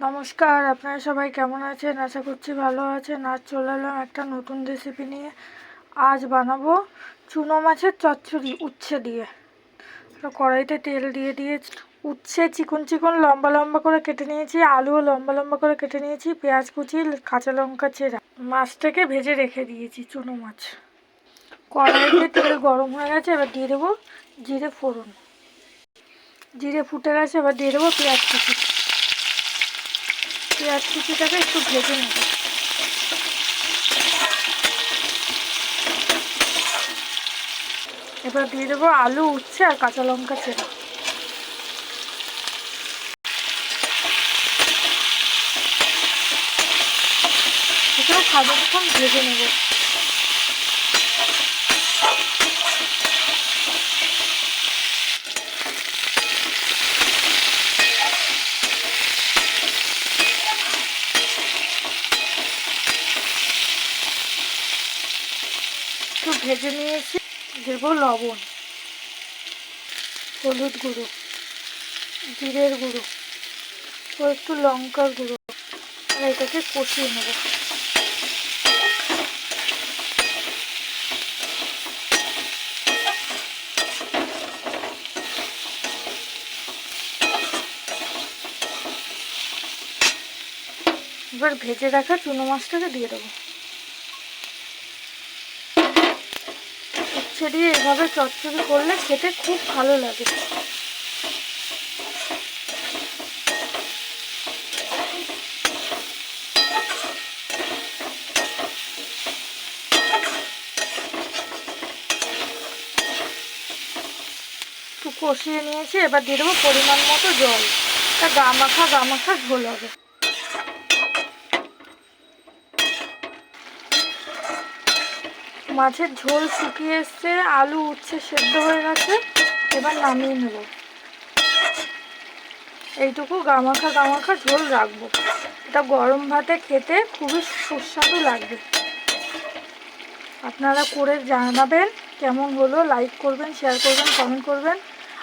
নমস্কার, আপনারা সবাই কেমন আছেন? আশা করছি ভালো আছেন। আজ চলে এলাম একটা নতুন রেসিপি নিয়ে। আজ বানাবো চুনো মাছের চচ্চড়ি উচ্ছে দিয়ে। কড়াইতে তেল দিয়ে দিয়ে উচ্ছে চিকন চিকন লম্বা লম্বা করে কেটে নিয়েছি, আলুও লম্বা লম্বা করে কেটে নিয়েছি, পেঁয়াজ কুচি, কাঁচা লঙ্কা চেরা। মাছটাকে ভেজে রেখে দিয়েছি চুনো মাছ। কড়াইতে তেল গরম হয়ে গেছে, এবার দিয়ে দেবো জিরে ফোড়ন। জিরে ফুটে গেছে, এবার দিয়ে দেবো পেঁয়াজ কুচি। পেঁয়াজ কুচিটাকে একটু ভেজে নেব। এবার দিয়ে দেবো আলু, উচ্ছে আর কাঁচা লঙ্কা চেরা। এটাও খাবারক্ষণ ভেজে নেব। ভেজে নিয়েছি, দেবো লবণ, হলুদ গুঁড়ো, জিরের গুঁড়ো, ও একটু লঙ্কার গুঁড়ো, আর এটাকে কষিয়ে নেব। এবার ভেজে রাখা চুনো মাছটাকে দিয়ে দেবো। দিয়ে এভাবে চচ্চড়ি করলে খেতে খুব ভালো লাগে। কষিয়ে নিয়েছি, এবার দিয়ে দেবো পরিমাণ মতো জল। তা গা মাখা গা মাখা ঝোল হবে। মাছের ঝোল শুকিয়ে এসছে, আলু উচ্ছে সেদ্ধ হয়ে গেছে, এবার নামিয়ে নেব। এইটুকু গামাখা গামাখা ঝোল রাখব। এটা গরম ভাতে খেতে খুবই সুস্বাদু লাগবে আপনারা করে জানাবেন কেমন হলো লাইক করবেন শেয়ার করবেন কমেন্ট করবেন।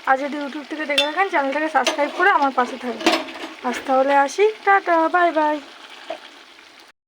আর যদি ইউটিউব থেকে দেখে থাকেন চ্যানেলটাকে সাবস্ক্রাইব করে আমার পাশে থাকবেন। আজ তাহলে আসি, টাটা বাই বাই